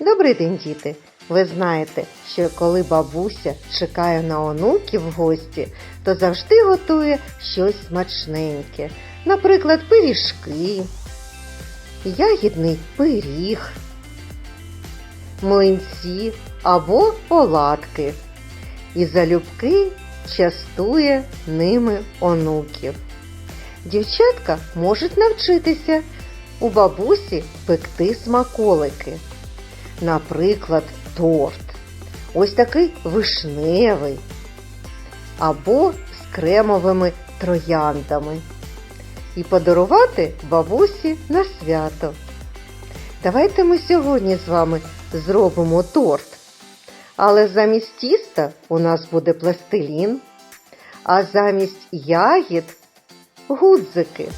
Добрий день, діти! Ви знаєте, що коли бабуся чекає на онуків в гості, то завжди готує щось смачненьке. Наприклад, пиріжки, ягідний пиріг, млинці або оладки. І залюбки частує ними онуків. Дівчатка можуть навчитися у бабусі пекти смаколики. Наприклад, торт. Ось такий вишневий. Або з кремовими трояндами. І подарувати бабусі на свято. Давайте ми сьогодні з вами зробимо торт. Але замість тіста у нас буде пластилін, а замість ягід гудзики.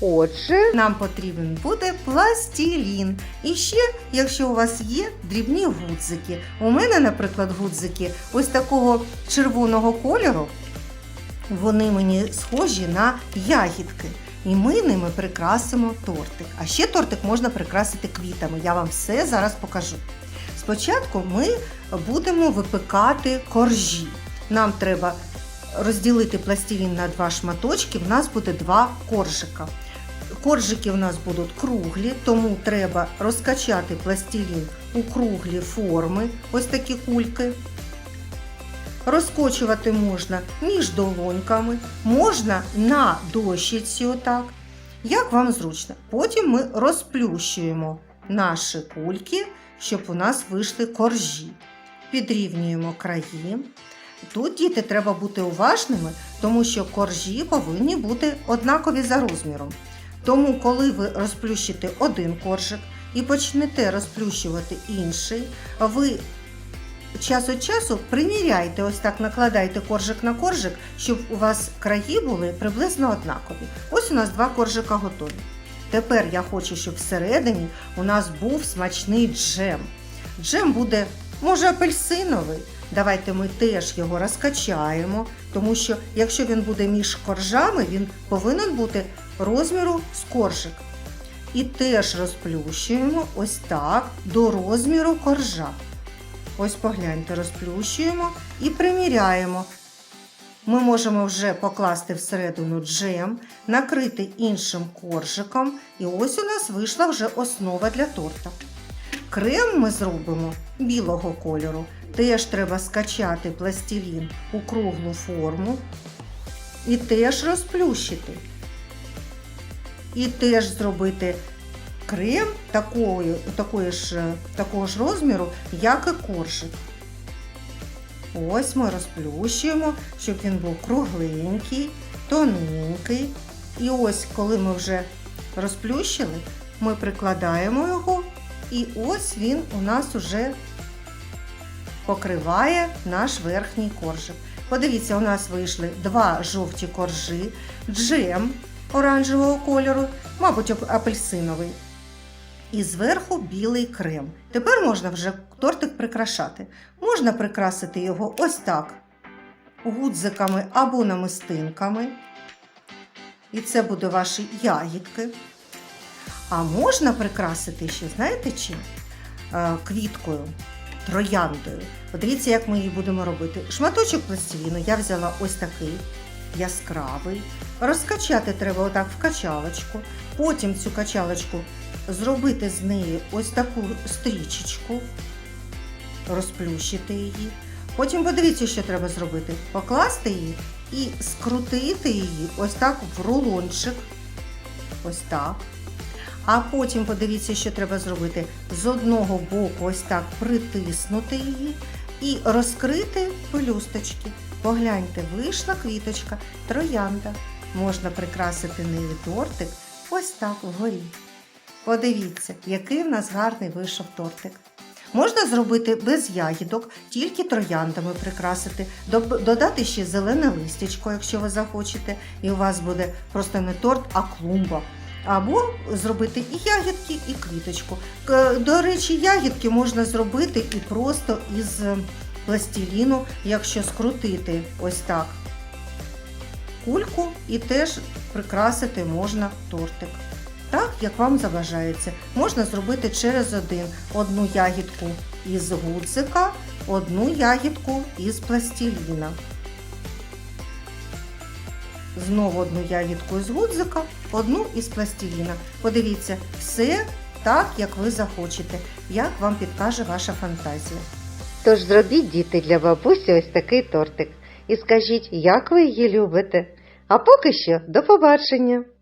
Отже, Нам потрібен буде пластилін. І ще, якщо у вас є дрібні гудзики. У мене, наприклад, гудзики ось такого червоного кольору. Вони мені схожі на ягідки. І ми ними прикрасимо тортик. А ще тортик можна прикрасити квітами. Я вам все зараз покажу. Спочатку ми будемо випекати коржі. Нам треба розділити пластилін на два шматочки. В нас буде два коржика. Коржики в нас будуть круглі, тому треба розкачати пластилін у круглі форми, ось такі кульки. Розкочувати можна між долоньками, можна на дощиці отак. Як вам зручно. Потім ми розплющуємо наші кульки, щоб у нас вийшли коржі. Підрівнюємо краї. Тут діти треба бути уважними, тому що коржі повинні бути однакові за розміром. Тому, коли ви розплющите один коржик і почнете розплющувати інший, ви час від часу приміряйте, ось так накладайте коржик на коржик, щоб у вас краї були приблизно однакові. Ось у нас два коржика готові. Тепер я хочу, щоб всередині у нас був смачний джем. Джем буде, може, апельсиновий. Давайте ми теж його розкачаємо, тому що якщо він буде між коржами, він повинен бути розміру з коржик. І теж розплющуємо ось так до розміру коржа. Ось погляньте, розплющуємо і приміряємо. Ми можемо вже покласти всередину джем, накрити іншим коржиком, і ось у нас вийшла вже основа для торта. Крем ми зробимо білого кольору. Теж треба скачати пластилін у круглу форму і теж розплющити. І теж зробити крем такої, такої ж, такого ж розміру, як і коржик. Ось ми розплющуємо, щоб він був кругленький, тоненький. І ось, коли ми вже розплющили, ми прикладаємо його, і ось він у нас уже покриває наш верхній коржик. Подивіться, у нас вийшли два жовті коржі, джем оранжевого кольору, мабуть, апельсиновий. І зверху білий крем. Тепер можна вже тортик прикрашати. Можна прикрасити його ось так, гудзиками або намистинками. І це буде ваші ягідки. А можна прикрасити ще, знаєте чим? Е, Квіткою, трояндою. Подивіться, як ми її будемо робити. Шматочок пластиліну я взяла ось такий яскравий. Розкачати треба отак в качалочку. Потім цю качалочку зробити з неї ось таку стрічечку, розплющити її. Потім подивіться, що треба зробити. Покласти її і скрутити її ось так в рулончик. Ось так. А потім подивіться, що треба зробити. З одного боку ось так притиснути її і розкрити пелюсточки. Погляньте, вийшла квіточка, троянда. Можна прикрасити нею тортик ось так вгорі. Подивіться, який в нас гарний вийшов тортик. Можна зробити без ягідок, тільки трояндами прикрасити, додати ще зелене листячко, якщо ви захочете, і у вас буде просто не торт, а клумба. Або зробити і ягідки, і квіточку. До речі, ягідки можна зробити і просто із пластиліну, якщо скрутити ось так кульку, і теж прикрасити можна тортик. Так, як вам забажається. Можна зробити через один. Одну ягідку із гудзика, одну ягідку із пластиліна. Знову одну ягідку із гудзика, одну із пластиліна. Подивіться, все так, як ви захочете, як вам підкаже ваша фантазія. Тож зробіть діти для бабусі ось такий тортик і скажіть, як ви її любите. А поки що до побачення!